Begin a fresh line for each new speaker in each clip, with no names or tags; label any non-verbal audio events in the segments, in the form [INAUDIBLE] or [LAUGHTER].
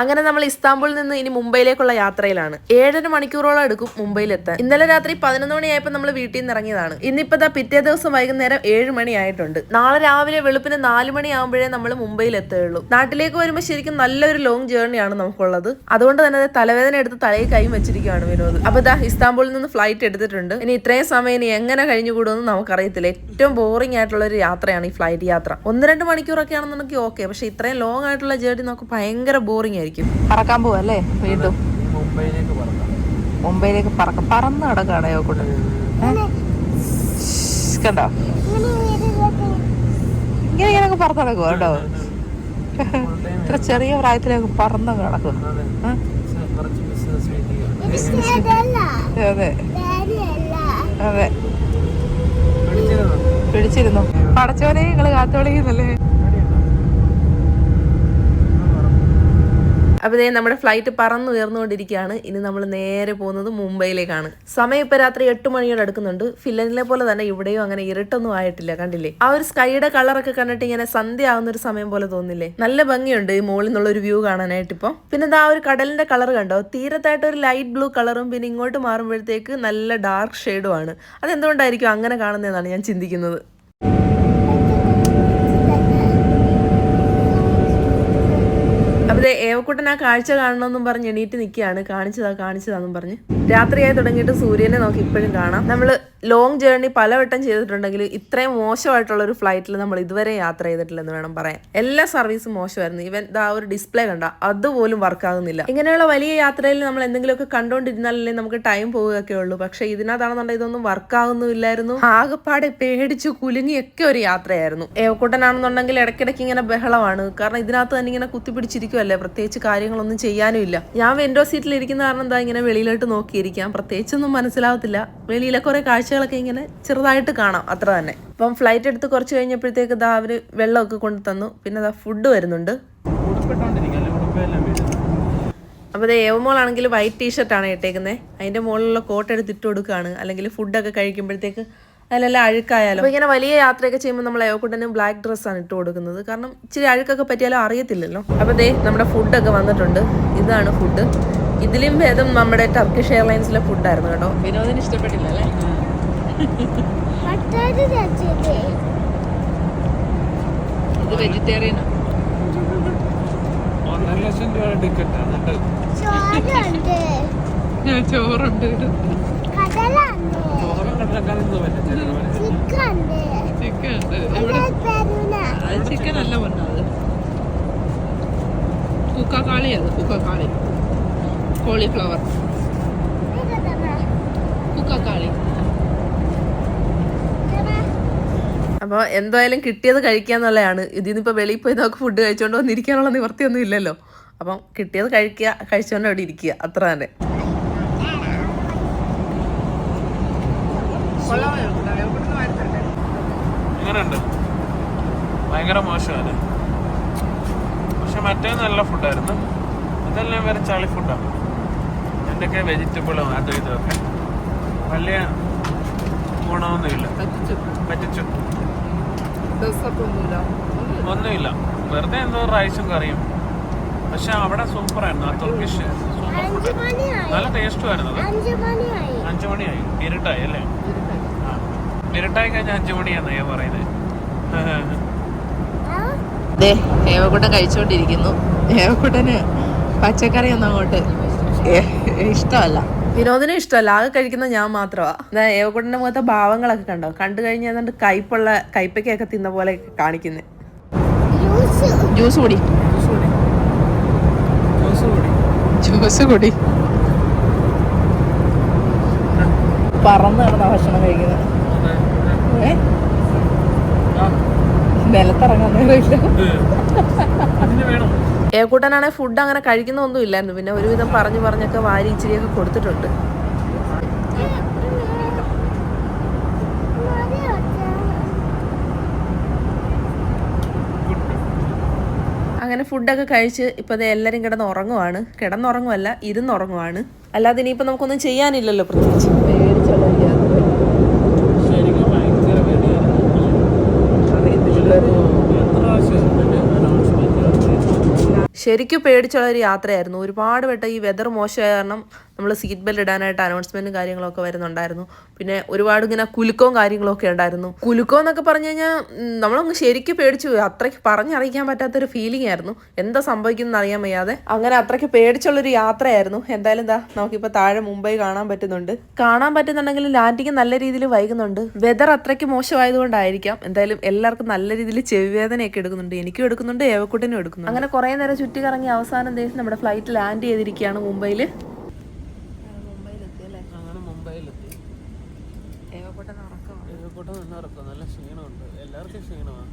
അങ്ങനെ നമ്മൾ ഇസ്താംബുളിൽ നിന്ന് ഇനി മുംബൈയിലേക്കുള്ള യാത്രയിലാണ്. ഏഴര മണിക്കൂറോളം എടുക്കും മുംബൈയിലെത്താൻ. ഇന്നലെ രാത്രി പതിനൊന്ന് മണിയായപ്പോൾ നമ്മൾ വീട്ടിൽ നിന്ന് ഇറങ്ങിയതാണ്. ഇന്നിപ്പോ ദാ പിറ്റേ ദിവസം വൈകുന്നേരം ഏഴ് മണിയായിട്ടുണ്ട്. നാളെ രാവിലെ വെളുപ്പിന് നാല് മണിയാകുമ്പോഴേ നമ്മൾ മുംബൈയിൽ എത്തുകയുള്ളൂ നാട്ടിലേക്ക് വരുമ്പോൾ ശരിക്കും നല്ലൊരു ലോങ് ജേർണിയാണ് നമുക്കുള്ളത്. അതുകൊണ്ട് തന്നെ തലവേദന എടുത്ത് തലയിൽ കൈയും വെച്ചിരിക്കുകയാണ് വിനോദ്. അപ്പൊ ദാ ഇസ്താംബുളിൽ നിന്ന് ഫ്ലൈറ്റ് എടുത്തിട്ടുണ്ട്. ഇനി ഇത്രയും സമയം ഇനി എങ്ങനെ കഴിഞ്ഞുകൂടുമെന്ന് നമുക്കറിയത്തില്ല. ഏറ്റവും ബോറിംഗ് ആയിട്ടുള്ള ഒരു യാത്രയാണ് ഈ ഫ്ലൈറ്റ് യാത്ര. ഒന്ന് രണ്ട് മണിക്കൂറൊക്കെ ആണെന്നുണ്ടെങ്കിൽ ഓക്കെ പക്ഷെ ഇത്രയും ലോങ് ആയിട്ടുള്ള ജേർണി നമുക്ക് ഭയങ്കര ബോറിംഗ് ആയിരിക്കും പറക്കാൻ പോവല്ലേ വീണ്ടും.
മുംബൈയിലേക്ക് പറക്കാം.
മുംബൈയിലേക്ക് പറക്ക പറന്ന് നടക്കാണ് കൊണ്ട് കണ്ടോ? ഇങ്ങനെ ഇങ്ങനെ പറന്ന് നടക്കുക കേട്ടോ. ഇത്ര ചെറിയ പ്രായത്തിലേക്ക് പറന്ന് നടക്കും ആ?
ബിസിനസ് മീറ്റിംഗ്
അതെ അതെ.
പിടിച്ചിരുന്നു?
പിടിച്ചിരുന്നു. പടച്ചോനെ നിങ്ങൾ കാത്തോളിക്കുന്നല്ലേ? അപ്പോൾ ഇതേ നമ്മുടെ ഫ്ലൈറ്റ് പറന്നുയർന്നുകൊണ്ടിരിക്കുകയാണ്. ഇനി നമ്മൾ നേരെ പോകുന്നത് മുംബൈയിലേക്കാണ്. സമയം ഇപ്പൊ രാത്രി എട്ട് മണിയോട് അടുക്കുന്നുണ്ട്. ഫില്ലനിലെ പോലെ തന്നെ ഇവിടെയും അങ്ങനെ ഇരുട്ടൊന്നും ആയിട്ടില്ല കണ്ടില്ലേ? ആ ഒരു സ്കൈയുടെ കളറൊക്കെ കണ്ടിട്ട് ഇങ്ങനെ സന്ധ്യ ആവുന്ന ഒരു സമയം പോലെ തോന്നില്ലേ? നല്ല ഭംഗിയുണ്ട് ഈ മുകളിൽ നിന്നുള്ള ഒരു വ്യൂ കാണാനായിട്ട് ഇപ്പൊ. പിന്നെ ദാ ഒരു കടലിന്റെ കളർ കണ്ടോ? തീരത്തായിട്ട് ഒരു ലൈറ്റ് ബ്ലൂ കളറും പിന്നെ ഇങ്ങോട്ട് മാറുമ്പോഴത്തേക്ക് നല്ല ഡാർക്ക് ഷെയ്ഡും ആണ്. അതെന്തുകൊണ്ടായിരിക്കും അങ്ങനെ കാണുന്നതെന്നാണ് ഞാൻ ചിന്തിക്കുന്നത്. അപ്പൊ ഏവക്കുട്ടൻ ആ കാഴ്ച കാണണമെന്നും പറഞ്ഞ് എണീറ്റ് നിൽക്കുകയാണ് കാണിച്ചതാ കാണിച്ചതാന്നും പറഞ്ഞ്. രാത്രിയായി തുടങ്ങിയിട്ട് സൂര്യനെ നമുക്ക് ഇപ്പോഴും കാണാം. നമ്മൾ ലോങ് ജേർണി പലവട്ടം ചെയ്തിട്ടുണ്ടെങ്കിൽ ഇത്രയും മോശമായിട്ടുള്ള ഒരു ഫ്ലൈറ്റിൽ നമ്മൾ ഇതുവരെ യാത്ര ചെയ്തിട്ടില്ലെന്ന് വേണം പറയാൻ. എല്ലാ സർവീസും മോശമായിരുന്നു. ഇവൻ ദാ ഒരു ഡിസ്പ്ലേ കണ്ട. അതുപോലും വർക്ക് ആകുന്നില്ല. ഇങ്ങനെയുള്ള വലിയ യാത്രയിൽ നമ്മൾ എന്തെങ്കിലുമൊക്കെ കണ്ടുകൊണ്ടിരുന്നാലല്ലേ നമുക്ക് ടൈം പോവുകയൊക്കെ ഉള്ളൂ. പക്ഷെ ഇതിനകത്താണെന്നുണ്ടെങ്കിൽ ഇതൊന്നും വർക്ക് ആകുന്നുമില്ലായിരുന്നു ആകെപ്പാടെ പേടിച്ചു കുലുങ്ങിയൊക്കെ ഒരു യാത്രയായിരുന്നു. ഏവക്കൂട്ടനാണെന്നുണ്ടെങ്കിൽ ഇടയ്ക്കിടയ്ക്ക് ഇങ്ങനെ ബഹളമാണ്. കാരണം ഇതിനകത്ത് തന്നെ ഇങ്ങനെ കുത്തിപ്പിടിച്ചിരിക്കുമല്ലേ പ്രത്യേകിച്ച് കാര്യങ്ങളൊന്നും ചെയ്യാനും ഇല്ല ഞാൻ വിൻഡോ സീറ്റിൽ ഇരിക്കുന്ന കാരണം എന്താ ഇങ്ങനെ വെളിയിലോട്ട് നോക്കിയിരിക്കാം. പ്രത്യേകിച്ചൊന്നും മനസ്സിലാവത്തില്ല. വെളിയിലെ കുറെ കാഴ്ചകളൊക്കെ ഇങ്ങനെ ചെറുതായിട്ട് കാണാം. അത്ര തന്നെ. അപ്പം ഫ്ലൈറ്റ് എടുത്ത് കുറച്ച് കഴിഞ്ഞപ്പോഴത്തേക്ക് ഇതാ അവർ വെള്ളമൊക്കെ കൊണ്ടു തന്നു. പിന്നെ അതാ ഫുഡ് വരുന്നുണ്ട്. അപ്പൊ അതെ ഏവമോളാണെങ്കിൽ വൈറ്റ് ടീഷർട്ടാണ് ഇട്ടേക്കുന്നത് അതിന്റെ മുകളിലുള്ള കോട്ട് എടുത്തിട്ട് കൊടുക്കുകയാണ്. അല്ലെങ്കിൽ ഫുഡൊക്കെ കഴിക്കുമ്പോഴത്തേക്ക് അതിലെല്ലാം അഴുക്കായാലും. അപ്പോൾ ഇങ്ങനെ വലിയ യാത്രയൊക്കെ ചെയ്യുമ്പോൾ നമ്മൾ ഏവക്കുട്ടന് ബ്ലാക്ക് ഡ്രസ്സാണ് ഇട്ട് കൊടുക്കുന്നത്. കാരണം ഇച്ചിരി അഴുക്കൊക്കെ പറ്റിയാലും അറിയത്തില്ലല്ലോ. അപ്പോൾ ദേ നമ്മുടെ ഫുഡൊക്കെ വന്നിട്ടുണ്ട്. ഇതാണ് ഫുഡ് ഇതിലും ഭേദം നമ്മുടെ ടർക്കിഷ് എയർലൈൻസിലെ ഫുഡായിരുന്നു കേട്ടോ. വിനോദിന് ഇഷ്ടപ്പെട്ടില്ല അല്ലേ? ഇത്
ടിക്കറ്റ്
ചോറുണ്ട്. [LAUGHS] ചിക്കൻ അല്ല പറഞ്ഞത് കുക്കാക്കാളി അത് കുക്കാക്കാളി. കോളിഫ്ലവർ. കുക്കാക്കാളി. അപ്പോൾ എന്തായാലും കിട്ടിയത് കഴിക്കാന്നുള്ളതാണ്. ഇതിനിപ്പോൾ വെളിയിൽ പോയി നമുക്ക് ഫുഡ് കഴിച്ചുകൊണ്ട് വന്നിരിക്കാനുള്ള നിവർത്തിയൊന്നും ഇല്ലല്ലോ. അപ്പം കിട്ടിയത് കഴിക്കുക കഴിച്ചുകൊണ്ട് അവിടെ ഇരിക്കുക. അത്ര തന്നെ.
എങ്ങനെയുണ്ട് ഭയങ്കര മോശമാണ്. പക്ഷെ മറ്റേ നല്ല ഫുഡായിരുന്നു. ഇതെല്ലാം വേറെ ചളി ഫുഡാണ് എന്തൊക്കെ വെജിറ്റബിളും അതും ഇതൊക്കെ വലിയ ഗുണമൊന്നുമില്ല. പറ്റിച്ചു. ഒന്നുമില്ല. വെറുതെ എന്തോ റൈസും കറിയും. പക്ഷെ അവിടെ സൂപ്പറായിരുന്നു. ആ തുർക്കിഷ് സൂപ്പർ ഫുഡ് നല്ല ടേസ്റ്റും ആയിരുന്നു അത്. അഞ്ചു മണിയായി. ഇരുട്ടായി അല്ലേ? ഇരുട്ടായി കഴിഞ്ഞാൽ അഞ്ചു മണിയാന്ന് ഞാൻ പറയുന്നത്
അതെ ഏവക്കുട്ടൻ കഴിച്ചുകൊണ്ടിരിക്കുന്നു ഏവക്കുട്ടന് പച്ചക്കറി ഒന്നും അങ്ങോട്ട് ഇഷ്ടമല്ല. വിനോദിനെ ഇഷ്ടമല്ല. ആകെ കഴിക്കുന്ന ഞാൻ മാത്രമാ ഏവക്കുട്ടന്റെ മുഖത്തെ ഭാവങ്ങളൊക്കെ കണ്ടോ? കണ്ടു കഴിഞ്ഞാൽ ഏതാണ്ട് കയ്പുള്ള കയ്പയ്ക്കൊക്കെ തിന്ന പോലെ കാണിക്കുന്നത് ജ്യൂസ്. കുടി. ജ്യൂസ് കുടി. പറന്ന് കിടന്ന ഭക്ഷണം കഴിക്കുന്നത് നിലത്തിറങ്ങാൻ ഏക്കൂട്ടനാണെങ്കിൽ ഫുഡ് അങ്ങനെ കഴിക്കുന്നൊന്നും ഇല്ലായിരുന്നു പിന്നെ ഒരുവിധം പറഞ്ഞു പറഞ്ഞൊക്കെ വാരി ഇച്ചിരിയൊക്കെ കൊടുത്തിട്ടുണ്ട്. അങ്ങനെ ഫുഡൊക്കെ കഴിച്ച് ഇപ്പോൾ അത് എല്ലാവരും കിടന്ന് ഉറങ്ങുവാണ്. കിടന്നുറങ്ങുമല്ല ഇരുന്നുറങ്ങുവാണ്. അല്ലാതെ ഇനിയിപ്പോൾ നമുക്കൊന്നും ചെയ്യാനില്ലല്ലോ പ്രത്യേകിച്ച്
ശരിക്കും ഭയങ്കര പേടിയായിരുന്നു എത്ര പ്രാവശ്യം ഇതിന്റെ announcement
ശരിക്കും പേടിച്ചുള്ള ഒരു യാത്രയായിരുന്നു. ഒരുപാട് വട്ടം ഈ വെതർ മോശമായ കാരണം നമ്മൾ സീറ്റ് ബെൽറ്റ് ഇടാനായിട്ട് അനൗൺസ്മെന്റും കാര്യങ്ങളൊക്കെ വരുന്നുണ്ടായിരുന്നു. പിന്നെ ഒരുപാട് ഇങ്ങനെ കുലുക്കവും കാര്യങ്ങളൊക്കെ ഉണ്ടായിരുന്നു. കുലുക്കം എന്നൊക്കെ പറഞ്ഞു കഴിഞ്ഞാൽ നമ്മളങ്ങ് ശരിക്കും പേടിച്ചു പോയി. അത്രയ്ക്ക് പറഞ്ഞറിയിക്കാൻ പറ്റാത്തൊരു ഫീലിംഗ് ആയിരുന്നു. എന്താ സംഭവിക്കുന്നത് അറിയാൻ വയ്യാതെ. അങ്ങനെ അത്രയ്ക്ക് പേടിച്ചുള്ളൊരു യാത്രയായിരുന്നു. എന്തായാലും എന്താ നമുക്കിപ്പോൾ താഴെ മുംബൈ കാണാൻ പറ്റുന്നുണ്ട്. കാണാൻ പറ്റുന്നുണ്ടെങ്കിൽ ലാൻഡിങ് നല്ല രീതിയിൽ വൈകുന്നുണ്ട്. വെതർ അത്രയ്ക്ക് മോശമായതുകൊണ്ടായിരിക്കാം. എന്തായാലും എല്ലാവർക്കും നല്ല രീതിയിൽ ചെവിവേദനയൊക്കെ എടുക്കുന്നുണ്ട്. എനിക്കും എടുക്കുന്നുണ്ട് ഏവക്കുട്ടിനും എടുക്കുന്നുണ്ട്. അങ്ങനെ കുറേ നേരം ചുറ്റി കറങ്ങി അവസാനം ദേശം നമ്മുടെ ഫ്ലൈറ്റ് ലാൻഡ് ചെയ്തിരിക്കുകയാണ് മുംബൈയിൽ
നിന്ന് ഇറക്കും നല്ല ക്ഷീണമുണ്ട്. എല്ലാവർക്കും ക്ഷീണമാണ്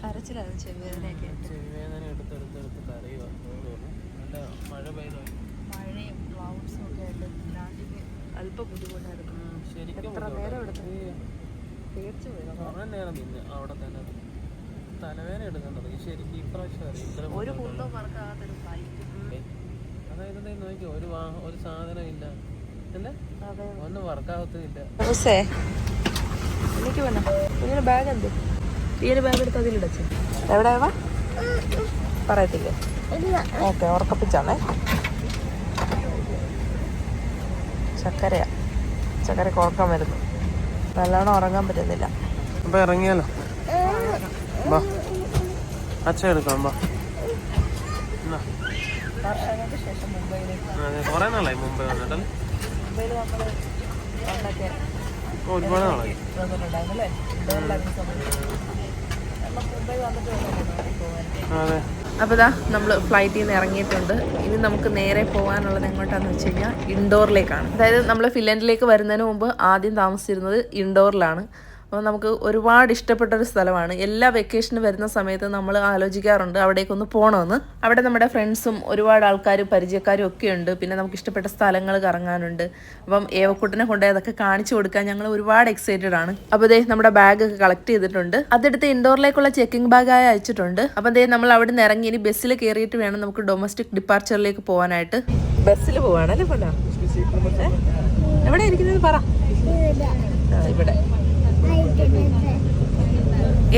കരച്ചിലാണ് ചെവിവേദനയൊക്കെ
ചെവിവേദന എടുത്തെടുത്തെടുത്ത് കരയുക നല്ല മഴ പെയ്തു?
മഴയും ക്ലൗഡ്സും ഒക്കെ ആയിട്ട് ലാൻഡിങ് അല്പം ബുദ്ധിമുട്ടായിരുന്നു.
ഉം, ശരിക്കും
എത്ര നേരം
ബുദ്ധിമുട്ടാ. ഈ
പേടിച്ചു പോയി
കുറേ നേരം നിന്ന് അവിടെ തന്നെ തലവേദന എടുക്കേണ്ടത്. ശരിക്കും ഇപ്രാവശ്യം അറിയാം.
ഒരു കുന്തവും മറക്കാത്തൊരു ഫ്ലൈറ്റ്
അതായത് നോക്കി ഒരു വാഹ ഒരു സാധനം ഇല്ല. അല്ലേ
അതെ
ഒന്നും വർക്കാവത്തില്ല.
എനിക്ക് വേണം കുഞ്ഞിന് ബാഗ് എന്ത് ഈ ബാഗ് എടുത്ത് അതിലിടച്ച് എവിടെ വാ പറയത്തില്ലേ? ഓക്കെ ഉറക്കപ്പിച്ചാണേ. ചക്കരയാ. ചക്കര ഉറക്കം വരുന്നു. നല്ലോണം ഉറങ്ങാൻ പറ്റുന്നില്ല.
അപ്പൊ ഇറങ്ങിയാലോ? വാ. അച്ഛ എടുക്കാം ബാ കുറേ നാളായി മുംബൈ വന്നിട്ടല്ലേ
മുംബൈയിൽ നമ്മൾ പണ്ടൊക്കെ
ഒരുപാട് നാളായി.
മുംബൈ വന്നിട്ട്
അതെ.
അപ്പോൾ ഇതാ നമ്മൾ ഫ്ലൈറ്റിൽ നിന്ന് ഇറങ്ങിയിട്ടുണ്ട്. ഇനി നമുക്ക് നേരെ പോകാനുള്ളത് എങ്ങോട്ടാന്ന് വെച്ച് കഴിഞ്ഞാൽ ഇൻഡോറിലേക്കാണ് അതായത് നമ്മൾ ഫിൻലൻഡിലേക്ക് വരുന്നതിന് മുമ്പ് ആദ്യം താമസിച്ചിരുന്നത് ഇൻഡോറിലാണ് അപ്പോൾ നമുക്ക് ഒരുപാട് ഇഷ്ടപ്പെട്ട ഒരു സ്ഥലമാണ്. എല്ലാ വെക്കേഷന് വരുന്ന സമയത്ത് നമ്മൾ ആലോചിക്കാറുണ്ട് അവിടേക്കൊന്ന് പോകണമെന്ന് അവിടെ നമ്മുടെ ഫ്രണ്ട്സും ഒരുപാട് ആൾക്കാരും പരിചയക്കാരും ഒക്കെ ഉണ്ട് പിന്നെ നമുക്ക് ഇഷ്ടപ്പെട്ട സ്ഥലങ്ങൾ കറങ്ങാനുണ്ട്. അപ്പം ഏവക്കുട്ടനെ കൊണ്ടുപോയി അതൊക്കെ കാണിച്ചു കൊടുക്കാൻ ഞങ്ങൾ ഒരുപാട് എക്സൈറ്റഡ് ആണ്. അപ്പോൾ ദേ നമ്മുടെ ബാഗ് ഒക്കെ കളക്ട് ചെയ്തിട്ടുണ്ട്. അതെടുത്ത് ഇൻഡോറിലേക്കുള്ള ചെക്കിംഗ് ബാഗായി അയച്ചിട്ടുണ്ട്. അപ്പം ദേ നമ്മൾ അവിടെ നിന്ന് ഇറങ്ങി ഇനി ബസ്സിൽ കയറിയിട്ട് വേണം നമുക്ക് ഡൊമസ്റ്റിക് ഡിപ്പാർച്ചറിലേക്ക് പോകാനായിട്ട് ബസ്സിൽ പോവാണല്ലേ എവിടെ ഇരിക്കുന്നത് പറ. ഇവിടെ.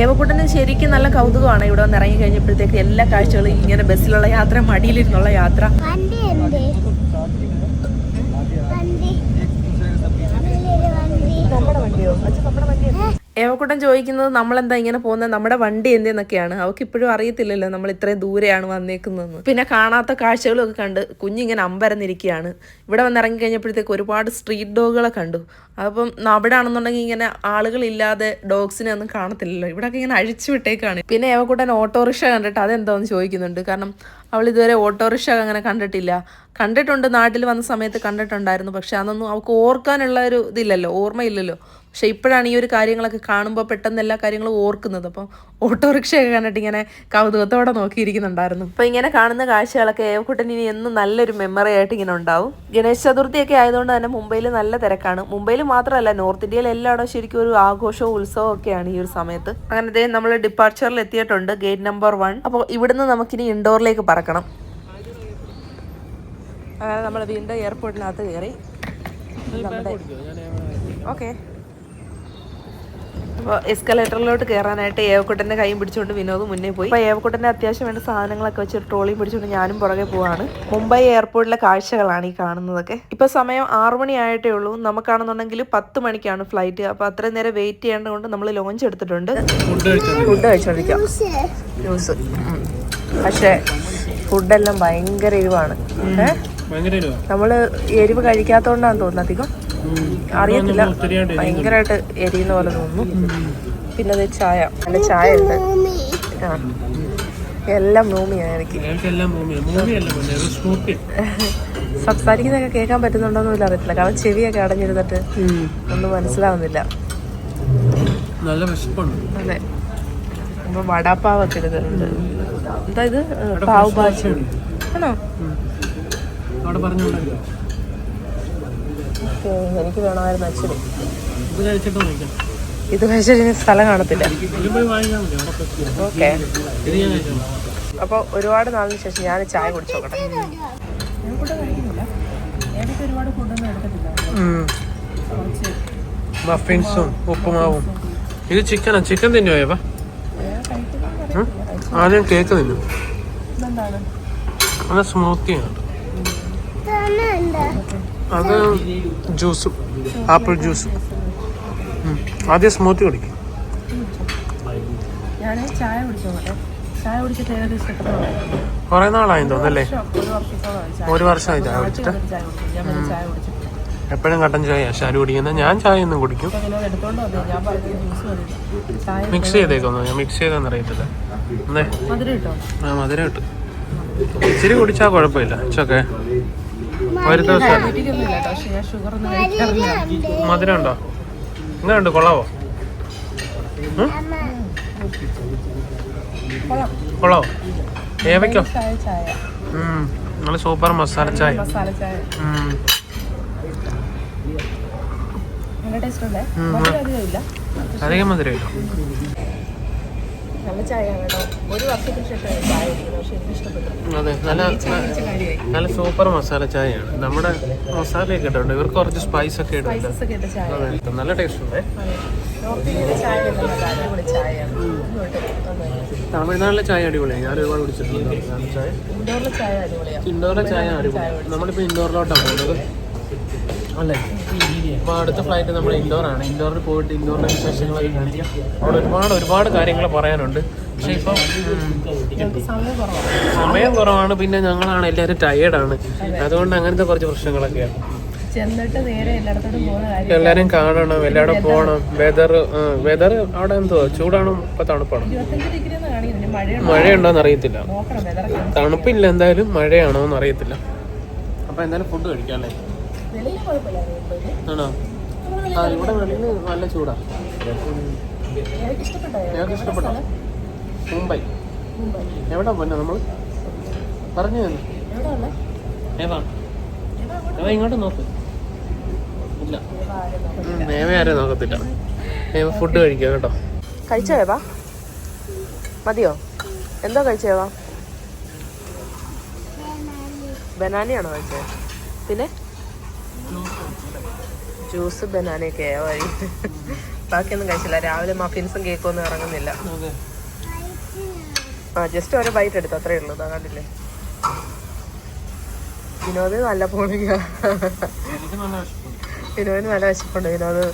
ഏവക്കുട്ടന് ശരിക്കും നല്ല കൗതുകമാണ് ഇവിടെ വന്ന് ഇറങ്ങി കഴിഞ്ഞപ്പോഴത്തേക്ക് എല്ലാ കാഴ്ചകളും ഇങ്ങനെ ബസ്സിലുള്ള യാത്ര മടിയിലിരുന്നുള്ള യാത്ര. നമ്മുടെ വണ്ടിയോ? നമ്മുടെ വണ്ടിയോ? ഏവക്കുട്ടൻ ചോദിക്കുന്നത് നമ്മളെന്താ ഇങ്ങനെ പോകുന്നത് നമ്മുടെ വണ്ടി എന്തെന്നൊക്കെയാണ്. അവൾക്ക് ഇപ്പോഴും അറിയത്തില്ലല്ലോ നമ്മൾ ഇത്രയും ദൂരെയാണ് വന്നേക്കുന്നതെന്ന്. പിന്നെ കാണാത്ത കാഴ്ചകളും ഒക്കെ കണ്ട് കുഞ്ഞിങ്ങനെ അമ്പരന്നിരിക്കുകയാണ്. ഇവിടെ വന്ന് ഇറങ്ങി കഴിഞ്ഞപ്പോഴത്തേക്ക് ഒരുപാട് സ്ട്രീറ്റ് ഡോഗുകളെ കണ്ടു. അപ്പം അവിടെ ആണെന്നുണ്ടെങ്കിൽ ഇങ്ങനെ ആളുകളില്ലാതെ ഡോഗ്സിനെ ഒന്നും കാണത്തില്ലല്ലോ. ഇവിടെയൊക്കെ ഇങ്ങനെ അഴിച്ചു വിട്ടേക്കാണ്. പിന്നെ ഏവക്കുട്ടൻ ഓട്ടോറിക്ഷ കണ്ടിട്ട് അതെന്താന്ന് ചോദിക്കുന്നുണ്ട്. കാരണം അവൾ ഇതുവരെ ഓട്ടോറിക്ഷ അങ്ങനെ കണ്ടിട്ടില്ല. കണ്ടിട്ടുണ്ട് നാട്ടിൽ വന്ന സമയത്ത് കണ്ടിട്ടുണ്ടായിരുന്നു. പക്ഷെ അതൊന്നും അവൾക്ക് ഓർക്കാനുള്ള ഒരു ഇതില്ലല്ലോ. ഓർമ്മയില്ലല്ലോ. പക്ഷെ ഇപ്പോഴാണ് ഈ ഒരു കാര്യങ്ങളൊക്കെ കാണുമ്പോൾ പെട്ടെന്ന് എല്ലാ കാര്യങ്ങളും ഓർക്കുന്നത്. അപ്പം ഓട്ടോറിക്ഷയൊക്കെ കണ്ടിട്ട് ഇങ്ങനെ കൗതുകത്തോടെ നോക്കിയിരിക്കുന്നുണ്ടായിരുന്നു. അപ്പോൾ ഇങ്ങനെ കാണുന്ന കാഴ്ചകളൊക്കെ ഏവക്കുട്ടൻ ഇനി എന്നും നല്ലൊരു മെമ്മറി ആയിട്ട് ഇങ്ങനെ ഉണ്ടാവും. ഗണേശ് ചതുർത്ഥിയൊക്കെ ആയതുകൊണ്ട് തന്നെ മുംബൈയിൽ നല്ല തിരക്കാണ്. മുംബൈയിൽ മാത്രമല്ല നോർത്ത് ഇന്ത്യയിൽ എല്ലായിടവും ശരിക്കും ഒരു ആഘോഷവും ഉത്സവവും ഒക്കെയാണ് ഈ ഒരു സമയത്ത്. അങ്ങനെ ദേ നമ്മൾ ഡിപ്പാർച്ചറിൽ എത്തിയിട്ടുണ്ട് ഗേറ്റ് നമ്പർ വൺ അപ്പോൾ ഇവിടുന്ന് നമുക്കിനി ഇൻഡോറിലേക്ക് പറക്കണം. അങ്ങനെ നമ്മൾ വീണ്ടും എയർപോർട്ടിനകത്ത് കയറി. ഓക്കെ അപ്പോൾ എസ്കലേറ്ററിലോട്ട് കയറാനായിട്ട് ഏവക്കുട്ടന്റെ കൈയും പിടിച്ചുകൊണ്ട് വിനോദ് മുന്നേ പോയി. അപ്പോൾ ഏവക്കുട്ടന്റെ അത്യാവശ്യം വേണ്ട സാധനങ്ങളൊക്കെ വെച്ച് ട്രോളിയും പിടിച്ചുകൊണ്ട് ഞാനും പുറകെ പോവാണ്. മുംബൈ എയർപോർട്ടിലെ കാഴ്ചകളാണ് ഈ കാണുന്നതൊക്കെ. ഇപ്പോൾ സമയം ആറു മണി ആയിട്ടേ ഉള്ളൂ. നമുക്കാണെന്നുണ്ടെങ്കിൽ പത്ത് മണിക്കാണ് ഫ്ലൈറ്റ് അപ്പോൾ അത്രയും നേരം വെയിറ്റ് ചെയ്യേണ്ടതുകൊണ്ട് നമ്മൾ ലോഞ്ച് എടുത്തിട്ടുണ്ട്.
ഫുഡ്
കഴിച്ചോണ്ടിരിക്കാം. പക്ഷേ ഫുഡെല്ലാം ഭയങ്കര എരിവാണ്.
നമ്മൾ എരിവ്
കഴിക്കാത്തോണ്ടാന്ന് തോന്നുന്നു അധികം. അറിയത്തില്ല. ഭയങ്കരമായിട്ട് എരിയുന്ന പോലെ തോന്നുന്നു. പിന്നെ അത് ചായ. നല്ല ചായ ഉണ്ട് ആ. എല്ലാം മൂമിയാണ് എനിക്ക്.
ഭൂമിയാണ് സ്മൂത്തി
സംസാരിക്കുന്നതൊക്കെ കേൾക്കാൻ പറ്റുന്നുണ്ടോന്നും ഇല്ല. അറിയത്തില്ല. കാരണം ചെവിയൊക്കെ അടഞ്ഞിരുന്നിട്ട് ഒന്നും മനസ്സിലാവുന്നില്ല.
നല്ല വിശപ്പുണ്ട്.
അതെ. അപ്പൊ വടാപ്പാവൊക്കെ എടുത്തിട്ടുണ്ട് എന്താ ഇത്? പാവ് ഭാജി. ആണോ?
അവിടെ പറഞ്ഞോണ്ടല്ലോ
ഓക്കേ, എനിക്ക് വേണമായിരുന്നു അച്ഛന്
ഇത് കഴിച്ചിട്ട്
ഇനി സ്ഥലം കാണത്തില്ല. ഓക്കെ. അപ്പോൾ ഒരുപാട് നാളിന് ശേഷം ഞാൻ ചായ കുടിച്ചു നോക്കട്ടെ.
മഫിൻസും ഉപ്പുമാവും. ഇത് ചിക്കനാ ചിക്കൻ തിന്നുപോയപ്പാ ആദ്യം കേക്ക് തിന്നു.
ഇതെന്താണ്?
അത് സ്മൂത്തി ഉണ്ട് അത് ജ്യൂസ് ആപ്പിൾ ജ്യൂസ്. ആദ്യം സ്മൂത്തി കുടിക്കും. കുറെ നാളായി? തോന്നല്ലേ
ഒരു
വർഷമായി ചായ കുടിച്ചിട്ട്. എപ്പോഴും കട്ടൻ ചായ ശാരി കുടിക്കുന്നത് ഞാൻ ചായ ഒന്നും കുടിക്കും. മിക്സ് ചെയ്തേക്കൊന്നു ഞാൻ മിക്സ് ചെയ്തെന്ന് അറിയത്തില്ല. ആ മധുരം ഇട്ടു. ഇച്ചിരി കുടിച്ചാൽ കുഴപ്പമില്ല. ഇച്ചൊക്കെ ഒരു ദിവസം. മധുരം ഉണ്ടോ എങ്ങനെയുണ്ട് കൊള്ളാവോ? കൊള്ളാവോ? ഏവയ്ക്കോ? നല്ല സൂപ്പർ മസാല ചായ.
അധികം
മധുരമില്ല
നല്ല കേട്ടോ. ഒരു വർഷത്തിന് ചായ കുടിക്കുന്നത്. പക്ഷെ എനിക്ക് ഇഷ്ടപ്പെട്ടു.
അതെ നല്ല സൂപ്പർ മസാല ചായയാണ്. നമ്മുടെ മസാലയൊക്കെ ഇട്ടുണ്ട് ഇവർക്ക് കുറച്ച് സ്പൈസ് ഒക്കെ ഇട്ടുണ്ട്
സ്പൈസസ് ഒക്കെ ഇട്ട ചായ.
നല്ല ടേസ്റ്റ് ഉണ്ട്.
നോർത്ത് ഇന്ത്യയിലെ ചായ അടിപൊളി ചായയാണ്. ഇങ്ങോട്ട്.
തമിഴ്നാട്ടിലെ ചായ അടിപൊളിയാണ് ഞാൻ ഒരുപാട് കുടിച്ചിട്ടുണ്ട് ചായ.
ഇൻഡോറിലെ ചായ അടിപൊളിയാണ്
ഇൻഡോറിലെ ചായ അടിപൊളി. നമ്മളിപ്പോൾ ഇൻഡോറിലോട്ടാണ് പോകുന്നത്. അപ്പോൾ അടുത്ത ഫ്ലൈറ്റ് നമ്മൾ ഇൻഡോറാണ് ഇൻഡോറിൽ പോയിട്ട് ഇൻഡോറിന്റെ വിശേഷങ്ങളൊക്കെ കാണിക്കാം. അവിടെ ഒരുപാട് ഒരുപാട് കാര്യങ്ങൾ പറയാനുണ്ട്. പക്ഷേ ഇപ്പം
സമയം കുറവാണ്.
സമയം കുറവാണ്. പിന്നെ ഞങ്ങളാണ് എല്ലാവരും ടയേർഡാണ് അതുകൊണ്ട് അങ്ങനത്തെ കുറച്ച് പ്രശ്നങ്ങളൊക്കെയാണ് എല്ലാരും കാണണം എല്ലാവരും പോകണം. വെതർ വെതർ അവിടെ എന്തോ ചൂടാണോ ഇപ്പൊ തണുപ്പാണോ. മഴയുണ്ടോന്ന് അറിയത്തില്ല. തണുപ്പില്ല എന്തായാലും മഴയാണോന്ന് അറിയത്തില്ല. അപ്പൊ എന്തായാലും ഫുഡ് കഴിക്കാം അല്ലേ?
വെളിയിൽ കുഴപ്പമില്ലായിരുന്നു
ആ ഇവിടെ വെളിയിൽ നല്ല ചൂടാ.
എനിക്ക് ഇഷ്ടപ്പെട്ടോ?
ഞങ്ങൾക്ക് ഇഷ്ടപ്പെട്ടോ? മുംബൈ. എവിടെ പോന്നെ നമ്മൾ പറഞ്ഞു തന്നെ ഇങ്ങോട്ട് നോക്ക്. ഇല്ല. ഉം, ആരെ നോക്കത്തില്ല. ഫുഡ് കഴിക്കാം കേട്ടോ.
കഴിച്ചോ ഏവാ? മതിയോ? എന്തോ കഴിച്ചേവാ ബനാനിയാണോ കഴിച്ചത് പിന്നെ? ജ്യൂസ് ബനാനയൊക്കെ വഴി. ബാക്കിയൊന്നും കഴിച്ചില്ല. രാവിലെ മഫിൻസും കേക്കും ഒന്നും ഇറങ്ങുന്നില്ല ആ ജസ്റ്റ് ഒരു ബൈറ്റ് എടുത്തു. അത്രേ ഉള്ളൂ. അതാ കണ്ടില്ലേ? വിനോദ് നല്ല
പോണിക
വിനോദിന് നല്ല വിശപ്പുണ്ട്. വിനോദ്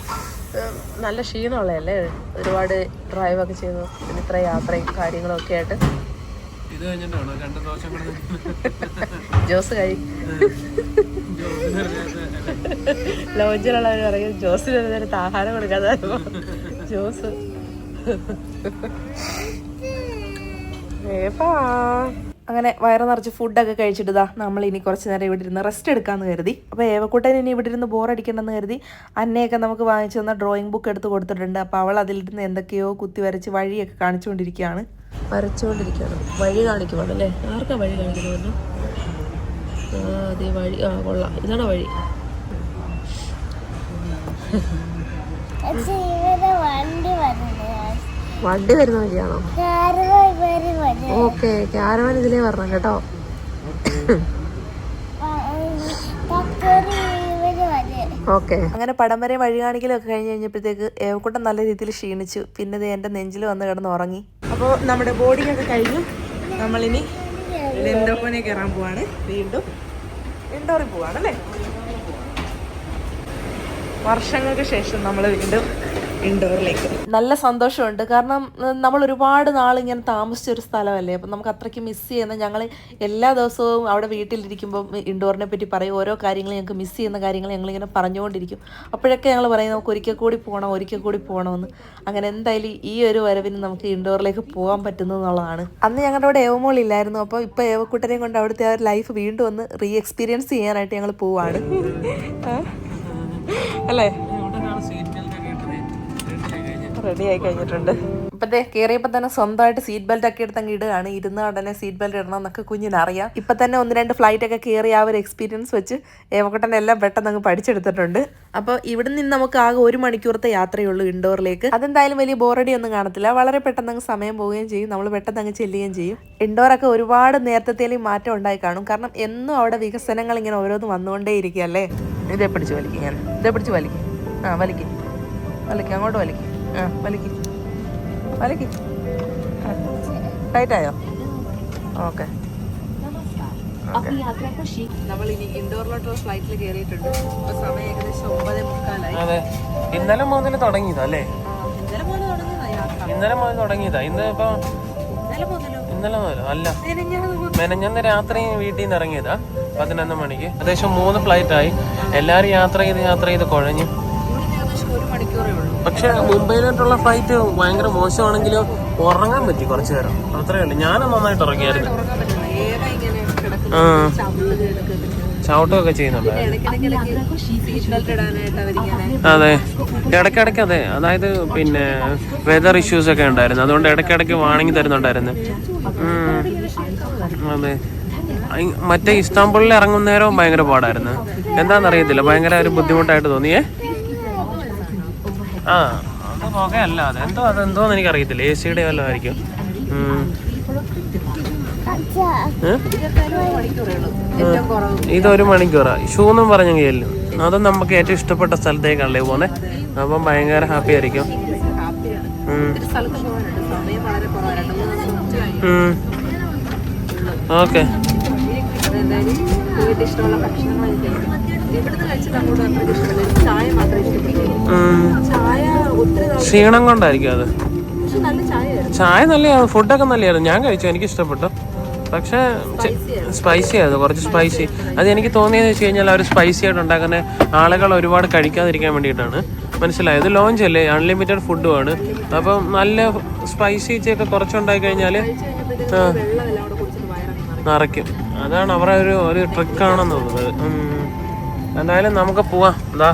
നല്ല ക്ഷീണമുള്ളതല്ലേ? ഒരുപാട് ഡ്രൈവൊക്കെ ചെയ്തു. പിന്നെ ഇത്ര യാത്രയും കാര്യങ്ങളൊക്കെ ആയിട്ട്. ജോസ് കൈ. ലോഞ്ചിലുള്ളവർ പറയും ജോസിന് ആഹാരം കൊടുക്കാതെ ജോസ്. അങ്ങനെ വയറ് നിറച്ച് ഫുഡൊക്കെ കഴിച്ചിട്ട് നമ്മൾ ഇനി കുറച്ച് നേരം ഇവിടെ ഇരുന്ന് റെസ്റ്റ് എടുക്കാന്ന് കരുതി. അപ്പോൾ ഏവക്കുട്ടൻ ഇനി ഇവിടെ ഇരുന്ന് ബോറടിക്കണ്ടെന്ന് കരുതി. അന്നയൊക്കെ നമുക്ക് വാങ്ങിച്ചു തന്ന ഡ്രോയിങ് ബുക്ക് എടുത്ത് കൊടുത്തിട്ടുണ്ട്. അപ്പോൾ അവൾ അതിലിരുന്ന് എന്തൊക്കെയോ കുത്തി വരച്ച് വഴിയൊക്കെ കാണിച്ചുകൊണ്ടിരിക്കുകയാണ്. വരച്ചുകൊണ്ടിരിക്കുകയാണ് വഴി കാണിക്കുവാണ് അല്ലേ ആർക്കാ വഴി കാണിക്കുന്നത് ആ അതെ വഴി ആ കൊള്ളാം. ഇതാണ് വഴി?
വണ്ടി
വരുന്ന വഴിയാണോ?
വരി വരും
ഓക്കെ ക്യാരവൻ ഇതിലേ വരണം കേട്ടോ. അങ്ങനെ പടം വരെ വഴി കാണിക്കലൊക്കെ കഴിഞ്ഞ് കഴിഞ്ഞപ്പോഴത്തേക്ക് ഏവക്കൂട്ടം നല്ല രീതിയിൽ ക്ഷീണിച്ചു. പിന്നെ ദേ എന്റെ നെഞ്ചിൽ വന്ന് കിടന്ന് ഉറങ്ങി. അപ്പോൾ നമ്മുടെ ബോർഡിംഗ് ഒക്കെ കഴിഞ്ഞു. നമ്മളിനി ലെൻഡോഫോനെ കയറാൻ പോവാണ്. വീണ്ടും ഇൻഡോറിൽ പോവാണല്ലേ വർഷങ്ങൾക്ക് ശേഷം നമ്മൾ വീണ്ടും ഇൻഡോറിലേക്ക് നല്ല സന്തോഷമുണ്ട്. കാരണം നമ്മൾ ഒരുപാട് നാൾ ഇങ്ങനെ താമസിച്ച ഒരു സ്ഥലമല്ലേ? അപ്പം നമുക്ക് അത്രയ്ക്ക് മിസ് ചെയ്യുന്ന ഞങ്ങൾ എല്ലാ ദിവസവും അവിടെ വീട്ടിലിരിക്കുമ്പോൾ ഇൻഡോറിനെ പറ്റി പറയും. ഓരോ കാര്യങ്ങൾ ഞങ്ങൾക്ക് മിസ് ചെയ്യുന്ന കാര്യങ്ങൾ ഞങ്ങളിങ്ങനെ പറഞ്ഞുകൊണ്ടിരിക്കും. അപ്പോഴൊക്കെ ഞങ്ങൾ പറയും നമുക്ക് ഒരിക്കൽ കൂടി പോകണം ഒരിക്കൽ കൂടി പോകണമെന്ന് അങ്ങനെ എന്തായാലും ഈ ഒരു വരവിന് നമുക്ക് ഇൻഡോറിലേക്ക് പോകാൻ പറ്റുന്നു എന്നുള്ളതാണ്. അന്ന് ഞങ്ങളുടെ അവിടെ ഏവമോൾ ഇല്ലായിരുന്നു. അപ്പോൾ ഇപ്പോൾ ഏവക്കുട്ടനെയും കൊണ്ട് അവിടുത്തെ ആ ഒരു ലൈഫ് വീണ്ടും ഒന്ന് റീ എക്സ്പീരിയൻസ് ചെയ്യാനായിട്ട് ഞങ്ങൾ പോവാണ്. അല്ലേ? റെഡി ആയി കഴിഞ്ഞിട്ടുണ്ട് ഇപ്പത്തെ കയറിയപ്പോൾ തന്നെ സ്വന്തമായിട്ട് സീറ്റ് ബെൽറ്റ് ഒക്കെ എടുത്തങ്ങ് ഇടുകയാണ്. ഇരുന്ന ഉടനെ സീറ്റ് ബെൽറ്റ് ഇടണം എന്നൊക്കെ കുഞ്ഞിന് അറിയാം ഇപ്പൊ തന്നെ ഒന്ന് രണ്ട് ഫ്ലൈറ്റ് ഒക്കെ കയറി ആ ഒരു എക്സ്പീരിയൻസ് വെച്ച് ഏവക്കട്ടനെ എല്ലാം പെട്ടെന്ന് അങ്ങ് പഠിച്ചെടുത്തിട്ടുണ്ട്. അപ്പോൾ ഇവിടെ നിന്ന് നമുക്ക് ആകെ ഒരു മണിക്കൂറത്തെ യാത്രയുള്ളൂ ഇൻഡോറിലേക്ക്. അതെന്തായാലും വലിയ ബോറടി ഒന്നും കാണത്തില്ല. വളരെ പെട്ടെന്ന് അങ്ങ് സമയം പോവുകയും ചെയ്യും. നമ്മൾ പെട്ടെന്ന് അങ്ങ് ചെല്ലുകയും ചെയ്യും. ഇൻഡോറൊക്കെ ഒരുപാട് നേരത്തേലും മാറ്റം ഉണ്ടായി കാണും. കാരണം എന്നും അവിടെ വികസനങ്ങൾ ഇങ്ങനെ ഓരോന്നും വന്നുകൊണ്ടേ ഇരിക്കുകയല്ലേ? ഇതേ പിടിച്ച് വലിക്കും ഞാൻ ഇതേ പിടിച്ച് വലിക്കും. ആ വലിക്കും. വലിക്കും. അങ്ങോട്ട് വലിക്കും. ആ വലിക്ക്. ടൈറ്റായോ? ഓക്കെ. ഫ്ലൈറ്റിൽ സമയം
അതെ. ഇന്നലെ മുതൽ തുടങ്ങിയതാ അല്ലേ?
ഇന്നലെ മുതൽ തുടങ്ങിയതാ യാത്ര.
ഇന്നലെ ഇന്ന് ഇപ്പൊ
ഇന്നലെ മുതലോ?
ഇന്നലെ അല്ല.
മെനഞ്ഞന്ന്
രാത്രി വീട്ടിൽ നിന്ന് ഇറങ്ങിയതാ പതിനൊന്ന് മണിക്ക്. ഏകദേശം മൂന്ന് ഫ്ലൈറ്റ് ആയി. എല്ലാരും യാത്ര ചെയ്ത് യാത്ര ചെയ്ത് കുഴഞ്ഞു.
മണിക്കൂറേ ഉള്ളൂ.
പക്ഷെ മുംബൈയിലോട്ടുള്ള ഫ്ലൈറ്റ് ഭയങ്കര മോശമാണെങ്കിലും ഉറങ്ങാൻ പറ്റി കുറച്ചു നേരം. അത്രേ ഉള്ളൂ. ഞാനും നന്നായിട്ട് ഉറങ്ങിയായിരുന്നു.
ചവിട്ടൊക്കെ ചെയ്യുന്നുണ്ട്.
അതെ. ഇടയ്ക്കിടയ്ക്ക് അതെ. അതായത് പിന്നെ വെതർ ഇഷ്യൂസ് ഒക്കെ ഉണ്ടായിരുന്നു. അതുകൊണ്ട് ഇടയ്ക്കിടയ്ക്ക് വാണിംഗ് തരുന്നുണ്ടായിരുന്നു. അതെ. മറ്റേ ഇസ്താംബുളിൽ ഇറങ്ങുന്നേരവും ഭയങ്കര പാടായിരുന്നു. എന്താണെന്നറിയത്തില്ല. ഭയങ്കര ഒരു ബുദ്ധിമുട്ടായിട്ട് തോന്നിയേ. ആ അത് പുകയല്ല. അത് എന്തോ എനിക്ക് അറിയത്തില്ല എ സിയുടെ വല്ലതും ഇതൊരു മണിക്കൂറാ. ഷൂ എന്നും പറഞ്ഞു ചെല്ലും. അതും നമുക്ക് ഏറ്റവും ഇഷ്ടപ്പെട്ട സ്ഥലത്തേക്കല്ലേ പോന്നെ? അപ്പം ഭയങ്കര ഹാപ്പി ആയിരിക്കും. ഓക്കെ.
ഇഷ്ടമുള്ള ഭക്ഷണങ്ങൾ
ക്ഷീണം കൊണ്ടായിരിക്കും അത്. ചായ നല്ലതാണ് ഫുഡൊക്കെ നല്ലതായിരുന്നു ഞാൻ കഴിച്ചു എനിക്ക് ഇഷ്ടപ്പെട്ടു. പക്ഷേ സ്പൈസി ആയിരുന്നു. കുറച്ച് സ്പൈസി അത് എനിക്ക് തോന്നിയെന്ന് വെച്ച് കഴിഞ്ഞാൽ അവർ സ്പൈസി ആയിട്ട് ഉണ്ടാക്കുന്ന ആളുകൾ ഒരുപാട് കഴിക്കാതിരിക്കാൻ വേണ്ടിയിട്ടാണ്. മനസ്സിലായത് ലോഞ്ച് അല്ലേ? അൺലിമിറ്റഡ് ഫുഡുമാണ് അപ്പം നല്ല സ്പൈസി ഒക്കെ കുറച്ചുണ്ടായി കഴിഞ്ഞാൽ നിറയ്ക്കും അതാണ് അവരുടെ ഒരു ഒരു ട്രിക്കാണെന്ന് തോന്നുന്നത്. എന്തായാലും നമുക്ക് പോവാം. എന്താ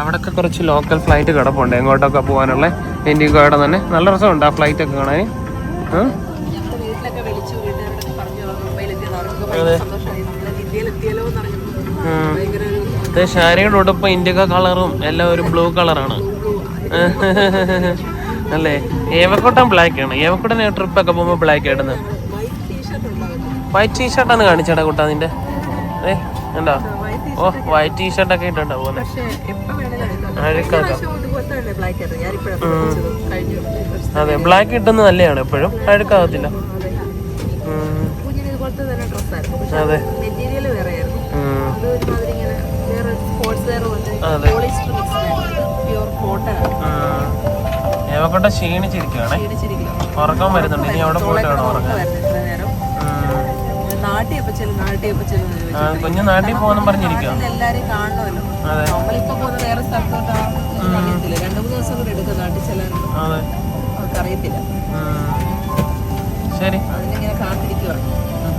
അവിടെയൊക്കെ കുറച്ച് ലോക്കൽ ഫ്ലൈറ്റ് കിടപ്പുണ്ട്. എങ്ങോട്ടൊക്കെ പോകാനുള്ള ഇൻഡിഗോയുടെ തന്നെ. നല്ല രസമുണ്ട് ആ ഫ്ലൈറ്റ് ഒക്കെ കാണാൻ. ശാരിയുടെ ഷാരിയുടെ ഉടുപ്പ് ഇൻഡിഗോ കളറും എല്ലാം ഒരു ബ്ലൂ കളറാണ് [LAUGHS] അല്ലേ? ഏവക്കോട്ടം ബ്ലാക്ക് ആണ്. ഏവക്കോട്ടൻ ട്രിപ്പ് ഒക്കെ പോകുമ്പോൾ ബ്ലാക്ക് ആയിടുന്നത്.
വൈറ്റ്
ടീഷർട്ടാണ് കാണിച്ചേട്ടാ കുട്ടാ നിന്റെ. ഏ ഉണ്ടോ ഓ വൈറ്റ് ഇട്ടുണ്ടോ പോകുന്നത്
ആയിരുന്നു. ഞാനിപ്പോഴാണ് കഴിഞ്ഞു.
അതെ ബ്ലാക്ക് ഇട്ടുന്നത് നല്ലതാണ് എപ്പോഴും. അഴുക്കാകത്തില്ല
അതെ.
ഏവക്കോട്ട ക്ഷീണിച്ചിരിക്കുകയാണേ ഉറക്കം വരുന്നുണ്ട്. ഇനി അവിടെ പോയിട്ടാണ് ഉറങ്ങാൻ. കുഞ്ഞ് നാട്ടിൽ പോകുന്നു പറഞ്ഞിരിക്കും
നാട്ടിൽ എല്ലാരെയും കാണണമല്ലോ.
അതെ.
നമ്മളിപ്പോ പോകുന്ന വേറെ സ്ഥലത്തോട്ടാണ് അറിയത്തില്ല. രണ്ടു മൂന്ന് ദിവസം കൂടെ എടുക്കും നാട്ടിൽ ചെല്ലാൻ.
അതെ.
നമുക്ക് അറിയത്തില്ല
ശരി.
അതിനിങ്ങനെ കാത്തിരിക്കുവാണ്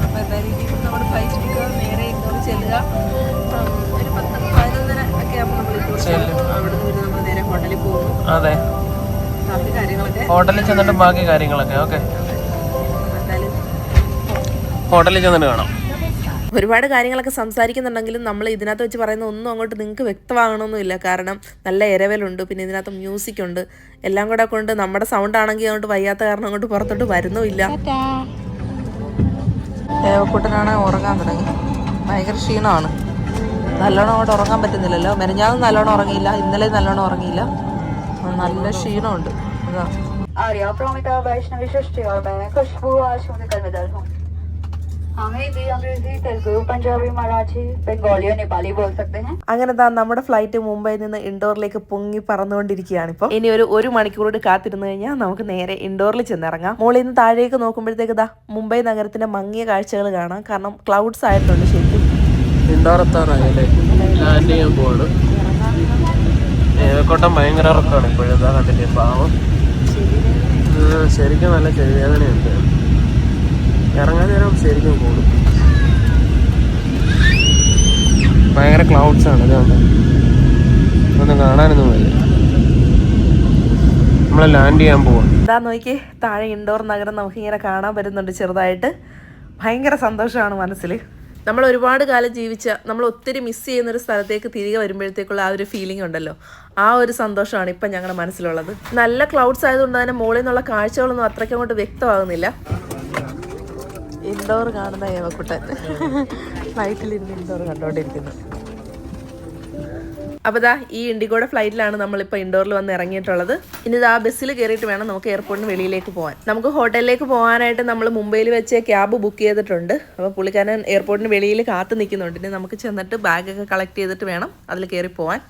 അപ്പൊ എന്തായാലും ഇനിയിപ്പോൾ നമ്മുടെ ഫ്ലൈറ്റ് എടുക്കുക നേരെ ഇങ്ങോട്ട് ചെല്ലുക. ഒരു പത്ത് പതിനൊന്നര ഒക്കെ ആകുമ്പോൾ നമ്മൾ ഇങ്ങോട്ട് അവിടെ നിന്ന് നമ്മൾ നേരെ ഹോട്ടലിൽ പോകുന്നു
അതെ.
ബാക്കി കാര്യങ്ങളൊക്കെ.
ഹോട്ടലിൽ ചെന്നിട്ട് ബാക്കി കാര്യങ്ങളൊക്കെ. ഓക്കെ. ഹോട്ടലിൽ ചെന്നിട്ട് കാണാം.
ഒരുപാട് കാര്യങ്ങളൊക്കെ സംസാരിക്കുന്നുണ്ടെങ്കിലും നമ്മൾ ഇതിനകത്ത് വെച്ച് പറയുന്ന ഒന്നും അങ്ങോട്ട് നിങ്ങൾക്ക് വ്യക്തമാകണമെന്നില്ല കാരണം നല്ല ഇരവലുണ്ട് പിന്നെ ഇതിനകത്ത് മ്യൂസിക് ഉണ്ട്. എല്ലാം കൂടെ കൊണ്ട് നമ്മുടെ സൗണ്ട് ആണെങ്കിൽ അങ്ങോട്ട് വയ്യാത്ത കാരണം അങ്ങോട്ട് പുറത്തോട്ട് വരുന്നുമില്ല. ദേവക്കൂട്ടനാണ് ഉറങ്ങാൻ തുടങ്ങി. ഭയങ്കര ക്ഷീണമാണ്. നല്ലോണം അങ്ങോട്ട് ഉറങ്ങാൻ പറ്റുന്നില്ലല്ലോ. മെനഞ്ഞാന്നും നല്ലോണം ഉറങ്ങിയില്ല. ഇന്നലെ നല്ലോണം ഉറങ്ങിയില്ല. നല്ല ക്ഷീണമുണ്ട്. അതാ. അങ്ങനെ താ നമ്മുടെ ഫ്ലൈറ്റ് മുംബൈയിൽ നിന്ന് ഇൻഡോറിലേക്ക് പൊങ്ങി പറന്നുകൊണ്ടിരിക്കുകയാണ് ഇപ്പൊ. ഇനി ഒരു ഒരു മണിക്കൂറോട് കൂടി കാത്തിരുന്നു കഴിഞ്ഞാൽ നമുക്ക് നേരെ ഇൻഡോറിൽ ചെന്നിറങ്ങാം. മോളിൽ നിന്ന് താഴേക്ക് നോക്കുമ്പോഴത്തേക്ക് ദാ മുംബൈ നഗരത്തിന്റെ മങ്ങിയ കാഴ്ചകൾ കാണാം. കാരണം ക്ലൗഡ്സ് ആയിട്ടുണ്ട് ശരിക്കും.
ഇൻഡോറെത്താറായല്ലേ ലാൻഡ് ചെയ്യാൻ പോവാണ്. ഏവക്കോട്ടം ഭയങ്കര കണ്ടില്ലേ പാവം. ശരിക്കും നല്ല ചെവിവേദനയുണ്ട് ഇറങ്ങാൻ നേരം ശരിക്കും കൂടും. ഭയങ്കര ക്ലൗഡ്സ് ആണ് ഇതുകൊണ്ട് ഒന്ന് കാണാനൊന്നും വയ്യ. നമ്മളെ ലാൻഡ് ചെയ്യാൻ പോവാം.
ഇതാ നോക്കി താഴെ ഇൻഡോർ നഗരം നമുക്ക് നമുക്കിങ്ങനെ കാണാൻ പറ്റുന്നുണ്ട് ചെറുതായിട്ട്. ഭയങ്കര സന്തോഷമാണ് മനസ്സിൽ നമ്മൾ ഒരുപാട് കാലം ജീവിച്ച നമ്മൾ ഒത്തിരി മിസ് ചെയ്യുന്ന ഒരു സ്ഥലത്തേക്ക് തിരികെ വരുമ്പോഴത്തേക്കുള്ള ആ ഒരു ഫീലിംഗ് ഉണ്ടല്ലോ. ആ ഒരു സന്തോഷമാണ് ഇപ്പം ഞങ്ങളുടെ മനസ്സിലുള്ളത്. നല്ല ക്ലൗഡ്സ് ആയതുകൊണ്ട് തന്നെ മുകളിൽ നിന്നുള്ള കാഴ്ചകളൊന്നും അത്രയ്ക്ക് അങ്ങോട്ട് വ്യക്തമാകുന്നില്ല. ഇൻഡോർ കാണുന്ന ഏവക്കുട്ടൻ. ഫ്ലൈറ്റിൽ ഇരുന്ന് ഇൻഡോർ കണ്ടോണ്ടിരിക്കുന്നു. അപ്പോൾ ദാ ഈ ഇൻഡിഗോയുടെ ഫ്ലൈറ്റിലാണ് നമ്മളിപ്പോൾ ഇൻഡോറിൽ വന്ന് ഇറങ്ങിയിട്ടുള്ളത്. ഇനി ഇതാ ബസ്സിൽ കയറിയിട്ട് വേണം നമുക്ക് എയർപോർട്ടിന് വെളിയിലേക്ക് പോകാൻ നമുക്ക് ഹോട്ടലിലേക്ക് പോകാനായിട്ട് നമ്മൾ മുംബൈയിൽ വെച്ച് ക്യാബ് ബുക്ക് ചെയ്തിട്ടുണ്ട്. അപ്പോൾ പുള്ളിക്കാരൻ എയർപോർട്ടിന് വെളിയിൽ കാത്തു നിൽക്കുന്നുണ്ട്. ഇനി നമുക്ക് ചെന്നിട്ട് ബാഗൊക്കെ കളക്ട് ചെയ്തിട്ട് വേണം അതിൽ കയറി പോകാൻ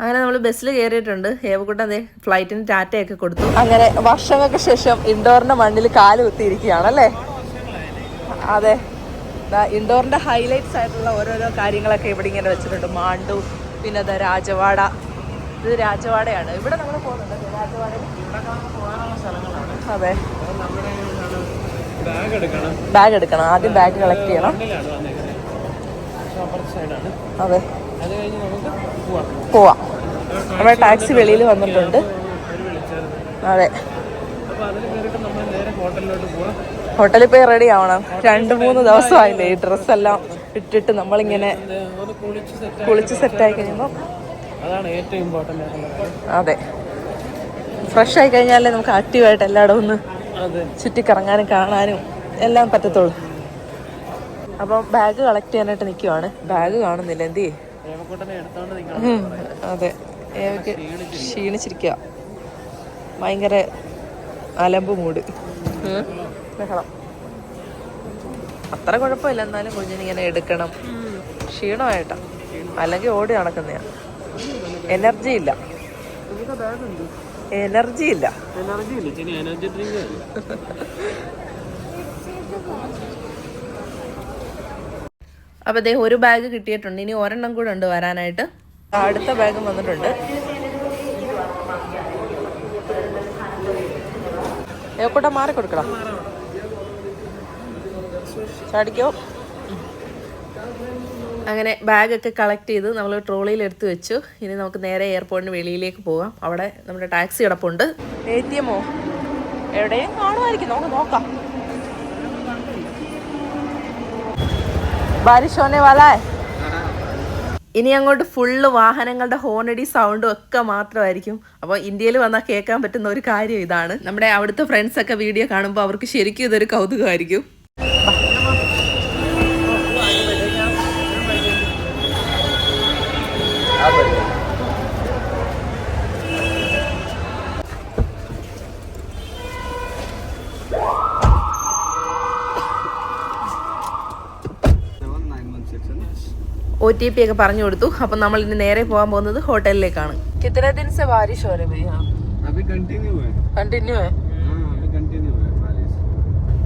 അങ്ങനെ നമ്മൾ ബസ്സിൽ കയറിയിട്ടുണ്ട് ഹേവക്കുട്ട അതെ ഫ്ലൈറ്റിന് ടാറ്റയൊക്കെ കൊടുത്തു. അങ്ങനെ വർഷങ്ങൾക്ക് ശേഷം ഇൻഡോറിന്റെ മണ്ണിൽ കാൽ കുത്തിയിരിക്കുകയാണല്ലേ? അതെ. ഇൻഡോറിന്റെ ഹൈലൈറ്റ്സ് ആയിട്ടുള്ള ഓരോരോ കാര്യങ്ങളൊക്കെ ഇവിടെ ഇങ്ങനെ വെച്ചിട്ടുണ്ട്. മാണ്ടു പിന്നെ അത് രാജവാട. ഇത് രാജവാഡയാണ് ഇവിടെ നമ്മൾ പോകുന്നുണ്ട്. രാജവാഡയിൽ അതെ.
ബാഗ് എടുക്കണം.
ബാഗ് എടുക്കണം ആദ്യം ബാഗ് കളക്ട് ചെയ്യണം അതെ.
പോവാം.
നമ്മുടെ ടാക്സി വെളിയിൽ വന്നിട്ടുണ്ട്. അതെ. ഹോട്ടലിൽ പോയി റെഡി ആവണം. രണ്ട് മൂന്ന് ദിവസമായില്ലേ ഈ ഡ്രസ്സെല്ലാം ഇട്ടിട്ട് നമ്മളിങ്ങനെ
കുളിച്ച് സെറ്റ്
കുളിച്ച് സെറ്റായി കഴിയുമ്പോൾ അതെ. ഫ്രഷ് ആയി കഴിഞ്ഞാലേ നമുക്ക് ആക്റ്റീവായിട്ട് എല്ലായിടവും ഒന്ന് ചുറ്റിക്കറങ്ങാനും കാണാനും എല്ലാം പറ്റത്തുള്ളൂ. അപ്പം ബാഗ് കളക്ട് ചെയ്യാനായിട്ട് നിൽക്കുവാണ് ബാഗ് കാണുന്നില്ല എന്തി അതെ. ഏവയ്ക്ക് ക്ഷീണിച്ചിരിക്കുക ഭയങ്കര അലമ്പ് മൂട്. ബഹളം. അത്ര കുഴപ്പമില്ല. എന്നാലും കുഞ്ഞിനിങ്ങനെ എടുക്കണം. ക്ഷീണമായിട്ടാ. അല്ലെങ്കിൽ ഓടി നടക്കുന്നയാ. എനർജി ഇല്ല. എനർജി ഇല്ല.
എനർജി ഇല്ല. ഇനി എനർജി ഡ്രിങ്ക്
അപ്പോൾ അദ്ദേഹം ഒരു ബാഗ് കിട്ടിയിട്ടുണ്ട്. ഇനി ഒരെണ്ണം കൂടെ ഉണ്ട് വരാനായിട്ട്. അടുത്ത ബാഗും വന്നിട്ടുണ്ട്. ഏക്കോട്ടെ മാറി കൊടുക്കണം ചാടിക്കോ. അങ്ങനെ ബാഗൊക്കെ കളക്ട് ചെയ്ത് നമ്മൾ ട്രോളിയിൽ എടുത്തു വെച്ചു. ഇനി നമുക്ക് നേരെ എയർപോർട്ടിന് വെളിയിലേക്ക് പോകാം അവിടെ നമ്മുടെ ടാക്സി കിടപ്പുണ്ട് എ ടി എമ്മോ എവിടെയും കാണുമായിരിക്കും. നമുക്ക് നോക്കാം. ബാരിഷ് ഹോനെ വാലാ. ഇനി അങ്ങോട്ട് ഫുള്ള് വാഹനങ്ങളുടെ ഹോണടി സൗണ്ടും ഒക്കെ മാത്രമായിരിക്കും. അപ്പോൾ ഇന്ത്യയിൽ വന്നാൽ കേൾക്കാൻ പറ്റുന്ന ഒരു കാര്യം ഇതാണ്. നമ്മുടെ അവിടുത്തെ ഫ്രണ്ട്സ് ഒക്കെ വീഡിയോ കാണുമ്പോൾ അവർക്ക് ശരിക്കും ഇതൊരു കൗതുകമായിരിക്കും. ഒ ടി പി ഒക്കെ പറഞ്ഞു കൊടുത്തു. അപ്പം നമ്മൾ ഇനി നേരെ പോകാൻ പോകുന്നത് ഹോട്ടലിലേക്കാണ്. കിത്തന ബാരിഷ് ഹോ. ഭയ്യ
കണ്ടിന്യൂ
ഹേ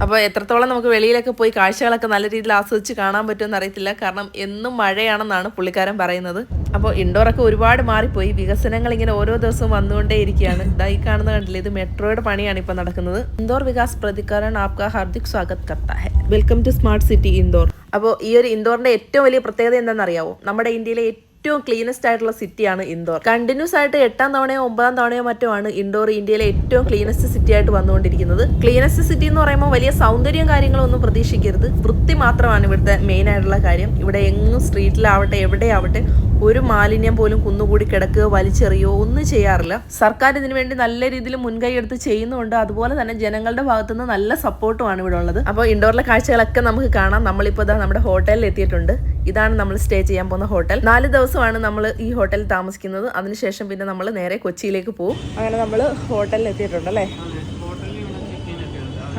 അപ്പോൾ എത്രത്തോളം നമുക്ക് വെളിയിലൊക്കെ പോയി കാഴ്ചകളൊക്കെ നല്ല രീതിയിൽ ആസ്വദിച്ച് കാണാൻ പറ്റുമെന്ന് അറിയത്തില്ല. കാരണം എന്നും മഴയാണെന്നാണ് പുള്ളിക്കാരൻ പറയുന്നത്. അപ്പോൾ ഇൻഡോറൊക്കെ ഒരുപാട് മാറിപ്പോയി. വികസനങ്ങൾ ഇങ്ങനെ ഓരോ ദിവസവും വന്നുകൊണ്ടേ ഇരിക്കുകയാണ്. ഇതാ ഈ കാണുന്ന കണ്ടില്ല ഇത് മെട്രോയുടെ പണിയാണ് ഇപ്പോൾ നടക്കുന്നത്. ഇൻഡോർ വികാസ് പ്രതികരൺ ആപ്ക ഹാർദിക് സ്വാഗത് കർത്താ ഹെ. Welcome to smart city Indore അപ്പോൾ ഈ ഒരു ഇൻഡോറിന്റെ ഏറ്റവും വലിയ പ്രത്യേകത എന്താണെന്നറിയാവോ? നമ്മുടെ ഇന്ത്യയിലെ ഏറ്റവും ക്ലീനസ്റ്റ് ആയിട്ടുള്ള സിറ്റിയാണ് ഇൻഡോർ കണ്ടിന്യൂസ് ആയിട്ട് എട്ടാം തവണയോ ഒമ്പതാം തവണയോ മറ്റോ ആണ് ഇൻഡോർ ഇന്ത്യയിലെ ഏറ്റവും ക്ലീനസ്റ്റ് സിറ്റി ആയിട്ട് വന്നുകൊണ്ടിരിക്കുന്നത്. ക്ലീനസ്റ്റ് സിറ്റി എന്ന് പറയുമ്പോൾ വലിയ സൗന്ദര്യം കാര്യങ്ങളോ ഒന്നും പ്രതീക്ഷിക്കരുത്. വൃത്തി മാത്രമാണ് ഇവിടുത്തെ മെയിൻ ആയിട്ടുള്ള കാര്യം. ഇവിടെ എങ്ങും സ്ട്രീറ്റിലാവട്ടെ എവിടെയാവട്ടെ ഒരു മാലിന്യം പോലും കുന്നുകൂടി കിടക്കുകയോ വലിച്ചെറിയോ ഒന്നും ചെയ്യാറില്ല. സർക്കാർ ഇതിനു വേണ്ടി നല്ല രീതിയിൽ മുൻകൈ എടുത്ത് ചെയ്യുന്നുണ്ട്. അതുപോലെ തന്നെ ജനങ്ങളുടെ ഭാഗത്തുനിന്ന് നല്ല സപ്പോർട്ടുമാണ് ഇവിടെ ഉള്ളത്. അപ്പോൾ ഇൻഡോറിലെ കാഴ്ചകളൊക്കെ നമുക്ക് കാണാം. നമ്മളിപ്പോൾ ഇതാ നമ്മുടെ ഹോട്ടലിൽ എത്തിയിട്ടുണ്ട്. ഇതാണ് നമ്മൾ സ്റ്റേ ചെയ്യാൻ പോകുന്ന ഹോട്ടൽ. നാല് ദിവസമാണ് നമ്മൾ ഈ ഹോട്ടലിൽ താമസിക്കുന്നത്. അതിനുശേഷം പിന്നെ നമ്മൾ നേരെ കൊച്ചിയിലേക്ക് പോകും. അങ്ങനെ നമ്മൾ ഹോട്ടലിൽ എത്തിയിട്ടുണ്ട് അല്ലേ?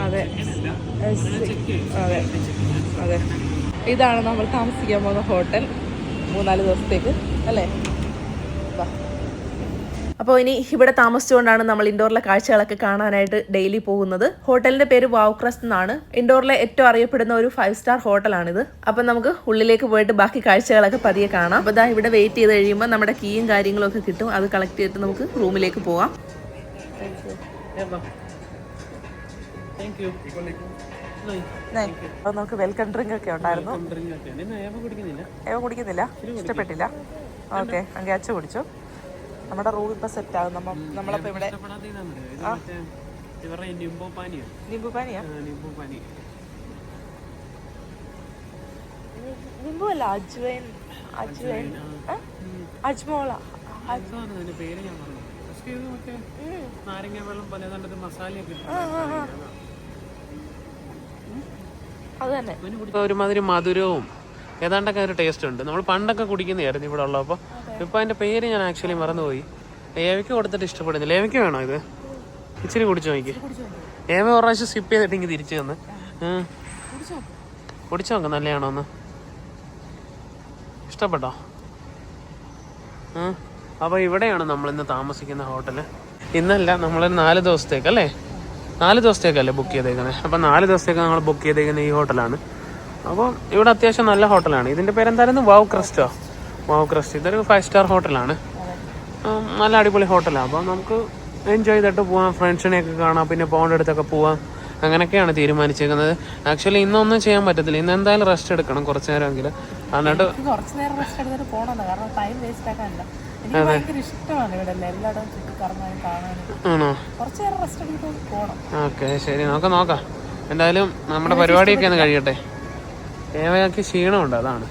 അതെ. അതെ. അതെ. ഇതാണ് നമ്മൾ താമസിക്കാൻ പോകുന്ന ഹോട്ടൽ. മൂന്നാൽ ദിവസത്തേക്ക് അല്ലേ? അപ്പോൾ ഇനി ഇവിടെ താമസിച്ചുകൊണ്ടാണ് നമ്മൾ ഇൻഡോറിലെ കാഴ്ചകളൊക്കെ കാണാനായിട്ട് ഡെയിലി പോകുന്നത്. ഹോട്ടലിന്റെ പേര് വാവുക്രസ്റ്റ് എന്നാണ്. ഇൻഡോറിലെ ഏറ്റവും അറിയപ്പെടുന്ന ഒരു ഫൈവ് സ്റ്റാർ ഹോട്ടലാണിത്. അപ്പം നമുക്ക് ഉള്ളിലേക്ക് പോയിട്ട് ബാക്കി കാഴ്ചകളൊക്കെ പതിയെ കാണാം. അപ്പോൾ ഇതാ ഇവിടെ വെയിറ്റ് ചെയ്ത് കഴിയുമ്പോൾ നമ്മുടെ കീയും കാര്യങ്ങളൊക്കെ കിട്ടും. അത് കളക്ട് ചെയ്തിട്ട് നമുക്ക് റൂമിലേക്ക് പോവാം.
താങ്ക് യു
അപ്പോൾ നമുക്ക് വെൽക്കം ഡ്രിങ്ക് ഒക്കെ ഉണ്ടായിരുന്നു.
ഏവ കുടിക്കുന്നില്ല.
ഇഷ്ടപ്പെട്ടില്ല? ഓക്കെ അങ്ങ് അച്ഛ കുടിച്ചു. നമ്മുടെ റൂം ഇപ്പൊ സെറ്റ് ആകും നമ്മ നമ്മളപ്പോ ഇവിടെ
നിംബോ പാനിയോ. നിംബോ
അല്ല അജ്വൈൻ അജ്വൈൻ? അജ്മോള.
പേര് ഞാൻ പറഞ്ഞു? നാരങ്ങ വെള്ളം പോലെ മസാലയൊക്കെ.
അത് തന്നെ
ഇപ്പൊ ഒരുമാതിരി മധുരവും ഏതാണ്ടൊക്കെ ഒരു ടേസ്റ്റ് ഉണ്ട്. നമ്മൾ പണ്ടൊക്കെ കുടിക്കുന്നതായിരുന്നു ഇവിടെ ഉള്ളപ്പോൾ ഇപ്പൊ അതിന്റെ പേര് ഞാൻ ആക്ച്വലി മറന്നുപോയി. ഏവയ്ക്ക് കൊടുത്തിട്ട് ഇഷ്ടപ്പെടുന്നില്ല. ഏവയ്ക്ക് വേണോ ഇത്? ഇച്ചിരി കുടിച്ചു നോക്കി. ഏവ ഒരു പ്രാവശ്യം സിപ്പ് ചെയ്തിട്ട് ഇങ്ങനെ തിരിച്ചു തന്ന് കുടിച്ചു നോക്കാം. നല്ലതാണോ ഒന്ന് ഇഷ്ടപ്പെട്ടോ? അപ്പോൾ ഇവിടെയാണ് നമ്മൾ ഇന്ന് താമസിക്കുന്ന ഹോട്ടൽ ഇന്നല്ല നമ്മളൊരു നാല് ദിവസത്തേക്ക് അല്ലേ? നാല് ദിവസത്തേക്കല്ലേ ബുക്ക് ചെയ്തേക്കുന്നത് അപ്പം നാല് ദിവസത്തേക്ക് ഞങ്ങൾ ബുക്ക് ചെയ്തേക്കുന്ന ഈ ഹോട്ടലാണ് അപ്പോൾ ഇവിടെ അത്യാവശ്യം നല്ല ഹോട്ടലാണ് ഇതിന്റെ പേരെന്തായിരുന്നു? വാവ് ക്രസ്റ്റോ. Wow Crest. ഇതൊരു ഫൈവ് സ്റ്റാർ ഹോട്ടലാണ് നല്ല അടിപൊളി ഹോട്ടലാണ് അപ്പോൾ നമുക്ക് എൻജോയ് ചെയ്തിട്ട് പോവാം. ഫ്രണ്ട്സിനെയൊക്കെ കാണാം. പിന്നെ പോകേണ്ട അടുത്തൊക്കെ പോവാം. അങ്ങനെയൊക്കെയാണ് തീരുമാനിച്ചേക്കുന്നത്. ആക്ച്വലി ഇന്നൊന്നും ചെയ്യാൻ പറ്റത്തില്ല. ഇന്ന് എന്തായാലും റെസ്റ്റ് എടുക്കണം കുറച്ച് നേരമെങ്കിലും. എന്നിട്ട്
കുറച്ച് നേരം റെസ്റ്റ് എടുത്തിട്ട് പോകണമെന്ന് കാരണം ടൈം വേസ്റ്റ് ആക്കാനില്ല
ഓക്കെ ശരി. നോക്കാം നോക്കാം. എന്തായാലും നമ്മുടെ പരിപാടിയൊക്കെ ഒന്ന് കഴിയട്ടെ. ഏവയാക്കി ക്ഷീണമുണ്ട് അതാണ്.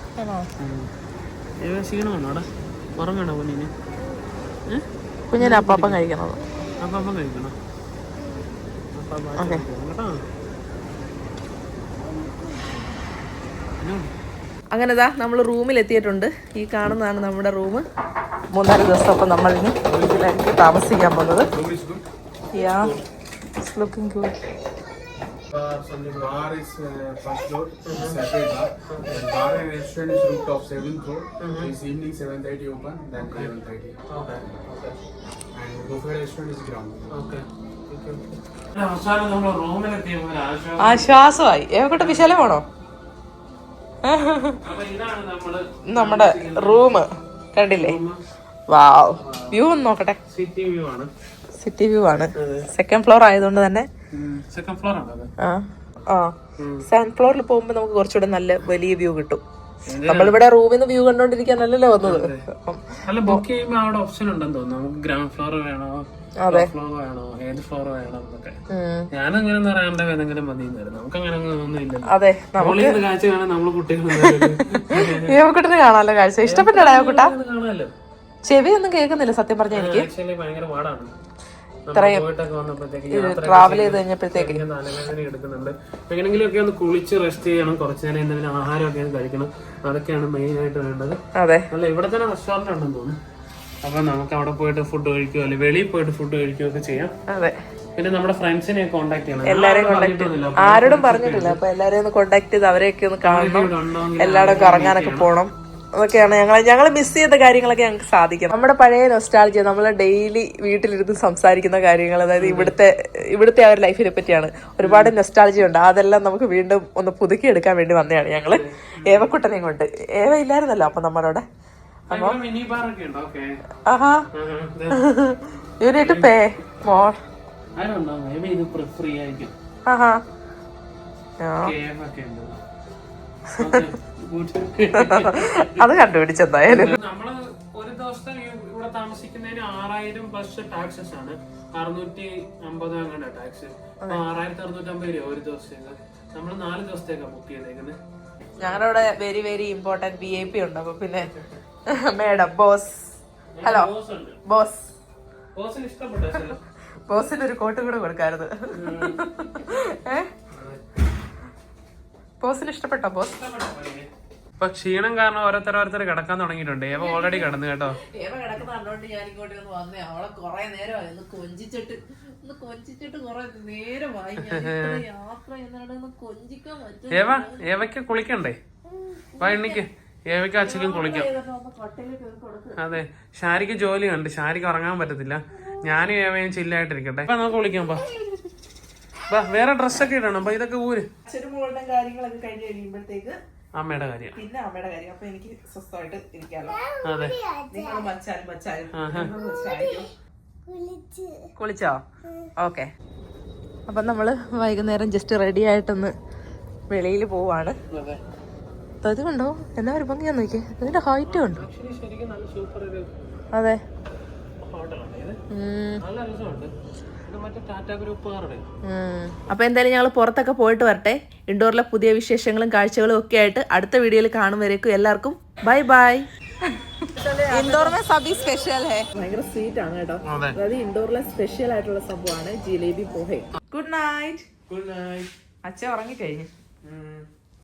ഏവ ക്ഷീണമാണോ അവിടെ? ഉറങ്ങണോ കുഞ്ഞിന്?
കുഞ്ഞിന് അപ്പം കഴിക്കണത്.
അപ്പം കഴിക്കണോ? അപ്പം കേട്ടോ.
അങ്ങനെ ദാ നമ്മൾ റൂമിൽ എത്തിയിട്ടുണ്ട് ഈ കാണുന്നതാണ് നമ്മുടെ റൂം മൂന്നാൽ ദിവസം അപ്പം നമ്മൾ ഇനി ഇതിലേക്ക് താമസിക്കാൻ പോകുന്നത് yeah it's looking good
Bar is uh, first floor, separate bar. And bar and restaurant is rooftop seventh floor. It's evening 7:30 open, then 11:30.
Okay
And buffet restaurant is ground.
Okay അവസാനം റൂമിലെത്തിയപ്പോൾ ഒരു ആശ്വാസം
ആശ്വാസമായി ഏവക്കോട്ടെ വിശാലമാണോ നമ്മുടെ റൂം കണ്ടില്ലേ? വാവ്. View ഒന്ന് നോക്കട്ടെ.
City view ആണ്.
സിറ്റി വ്യൂ ആണ്. സെക്കൻഡ് ഫ്ലോർ ആയതുകൊണ്ട് തന്നെ.
സെക്കൻഡ് ഫ്ലോർ ആണ്
ആ. ആ. സെക്കൻഡ് ഫ്ലോറിൽ പോകുമ്പോൾ നമുക്ക് കുറച്ചുകൂടെ നല്ല വലിയ വ്യൂ കിട്ടും. നമ്മളിവിടെ റൂമിൽ നിന്ന് വ്യൂ കണ്ടോണ്ടിരിക്കാനല്ലല്ലോ വന്നത്.
ബുക്ക് ചെയ്യുമ്പോൾ അവിടെ ഓപ്ഷൻ ഉണ്ടെന്ന് തോന്നുന്നു. നമുക്ക് ഗ്രൗണ്ട് ഫ്ലോർ വേണോ? വേണോ? ഏത് ഫ്ലോർ വേണോ എന്നൊക്കെ. ഞാൻ അങ്ങനെ പറയാണ്ട ഏതെങ്കിലും മതി എന്നായിരുന്നു നമുക്ക് അങ്ങനെ ഒന്നും ഇല്ലല്ലോ
അതെ
മുകളിൽ നിന്ന് കാഴ്ച കാണാൻ നമ്മൾ കുട്ടികൾ
ഏവക്കുട്ടനെ [LAUGHS] കാണാമല്ലോ കാഴ്ച? ഇഷ്ടപ്പെട്ടടാ ഏവക്കുട്ട
കാണാമല്ലോ
ചെവി ഒന്നും കേൾക്കുന്നില്ല സത്യം പറഞ്ഞ എനിക്ക്.
ഭയങ്കര പാടാണ്.
ട്രാവൽ ചെയ്ത് കഴിഞ്ഞപ്പോഴത്തേക്ക്.
എടുക്കുന്നുണ്ട്. എങ്ങനെങ്കിലും ഒക്കെ ഒന്ന് കുളിച്ച് റെസ്റ്റ് ചെയ്യണം. കുറച്ച് നേരം എന്തെങ്കിലും ആഹാരമൊക്കെ കഴിക്കണം. അതൊക്കെയാണ് മെയിൻ ആയിട്ട് വേണ്ടത്.
അതെ.
അല്ല ഇവിടെ തന്നെ റെസ്റ്റോറന്റ് ഉണ്ടെന്ന് തോന്നുന്നു. അപ്പൊ നമുക്ക് അവിടെ പോയിട്ട് ഫുഡ് കഴിക്കുകയോ അല്ലെങ്കിൽ വെളിയിൽ പോയിട്ട് ഫുഡ് കഴിക്കുകയോ ഒക്കെ ചെയ്യാം.
അതെ.
പിന്നെ നമ്മുടെ ഫ്രണ്ട്സിനെ കോണ്ടാക്ട് ചെയ്യണം.
എല്ലാരെയും കോണ്ടാക്ട് ആരോടും പറഞ്ഞിട്ടില്ല. അപ്പൊ എല്ലാരെയും ഒന്ന് കോണ്ടാക്ട് ചെയ്ത് അവരെയൊക്കെ ഒന്ന് കാണണം. എല്ലാവരും കറങ്ങാനൊക്കെ പോകണം അതൊക്കെയാണ് ഞങ്ങൾ ഞങ്ങൾ മിസ് ചെയ്ത കാര്യങ്ങളൊക്കെ ഞങ്ങൾക്ക് സാധിക്കണം. നമ്മുടെ പഴയ നൊസ്റ്റാളജി നമ്മൾ ഡെയിലി വീട്ടിലിരുന്ന് സംസാരിക്കുന്ന കാര്യങ്ങൾ അതായത് ഇവിടുത്തെ ഇവിടുത്തെ ആ ഒരു ലൈഫിനെ പറ്റിയാണ്. ഒരുപാട് നൊസ്റ്റാൾജി ഉണ്ട്. അതെല്ലാം നമുക്ക് വീണ്ടും ഒന്ന് പുതുക്കി എടുക്കാൻ വേണ്ടി വന്നതാണ് ഞങ്ങൾ ഏവക്കുട്ടനെയും കൊണ്ട്. ഏവ ഇല്ലായിരുന്നല്ലോ അപ്പൊ നമ്മളോടെ ആഹാ. പേ മോർ ആഹാ. [LAUGHS] അത് കണ്ടുപിടിച്ചെന്തായാലും
നമ്മൾ ഒരു ദിവസത്തെ ഇവിടെ താമസിക്കുന്നതിന് ആറായിരം പ്ലസ് ടാക്സസ് ആണ്. അറുന്നൂറ്റി അമ്പത് അങ്ങനെ ടാക്സ്. ആറായിരത്തി അറുന്നൂറ്റി അമ്പത് രൂപ ഒരു ദിവസത്തേക്ക്. നമ്മൾ നാല് ദിവസത്തേക്കാണ് ബുക്ക് ചെയ്തേക്കുന്നത്
ഞങ്ങളുടെ very very important V I P ഉണ്ട്. അപ്പൊ പിന്നെ [LAUGHS] മേഡം ബോസ്. ഹലോ.
ബോസ്. ബോസിന്
ഒരു [LAUGHS] കോട്ടും കൂടെ കൊടുക്കാറുണ്ട് [LAUGHS] ഏ? ബോസിന് ഇഷ്ടപ്പെട്ടോ ബോസ്
ഇപ്പൊ ക്ഷീണം കാരണം ഓരോരുത്തർ ഓരോരുത്തർ കിടക്കാൻ തുടങ്ങിയിട്ടുണ്ട്. ഏവ ഓൾറെഡി കിടന്നു കേട്ടോ?
ഏവ കിടക്കുന്ന കണ്ടോണ്ട് ഞാൻ ഇങ്ങോട്ട് ഒന്ന് വന്നേ. അവളെ കൊറേ നേരമായി. ഒന്ന് കൊഞ്ചിച്ചിട്ട് ഒന്ന് കൊഞ്ചിച്ചിട്ട് കൊറേ നേരമായി യാത്ര ചെയ്യുന്നതിനിടെ ഒന്ന് കൊഞ്ചിക്കാൻ പറ്റും
ഏവ? ഏവയ്ക്ക് കുളിക്കണ്ടേ? വാ എണ്ണിക്ക്. ഏവയ്ക്ക് അച്ഛനും കുളിക്കാം. അതെ. ഷാരിക്ക് ജോലിയുണ്ട് ഷാരിക്ക് ഉറങ്ങാൻ പറ്റത്തില്ല. ഞാനും ഏവയും ചില്ലായിട്ടിരിക്കട്ടെ. അപ്പൊ നമുക്ക് കുളിക്കാം പാ ബാ വേറെ ഡ്രസ്സൊക്കെ ഇടണം. അപ്പൊ ഇതൊക്കെ ഊര്.
അച്ഛനും മോളുടെ കാര്യങ്ങളൊക്കെ കഴിഞ്ഞ് കഴിയുമ്പോഴത്തേക്ക്
അമ്മയുടെ കാര്യം.
പിന്നെ അമ്മയുടെ കാര്യം. അപ്പൊ എനിക്ക് സ്വസ്ഥമായിട്ട് ഇരിക്കാലോ.
അതെ.
നിങ്ങൾ മച്ചാലും മച്ചാലും
കുളിച്ചോ.
ഓക്കെ. അപ്പം നമ്മൾ വൈകുന്നേരം ജസ്റ്റ് റെഡി ആയിട്ടൊന്ന് വെളിയിൽ പോവാണ്.
അത്
കണ്ടോ? എന്നാ ഒരു ഭംഗിയാന്ന് നോക്കിയേ. അതിന്റെ ഹൈറ്റ് കണ്ടോ? അതെ. അപ്പൊ എന്തായാലും ഞങ്ങൾ പുറത്തൊക്കെ പോയിട്ട് വരട്ടെ. ഇൻഡോറിലെ പുതിയ വിശേഷങ്ങളും കാഴ്ചകളും ഒക്കെ ആയിട്ട് അടുത്ത വീഡിയോയിൽ കാണും വരേക്കും എല്ലാവർക്കും. Bye bye. ഇൻഡോർ മേ സബി സ്പെഷ്യൽ ഹേ. ഭയങ്കര സ്വീറ്റ് ആണ് കേട്ടോ. അതായത് ഇൻഡോറിലെ സ്പെഷ്യൽ ആയിട്ടുള്ള സംഭവമാണ് jalebi poha. Good night
good night
അച്ഛൻ ഉറങ്ങിക്കഴിഞ്ഞു.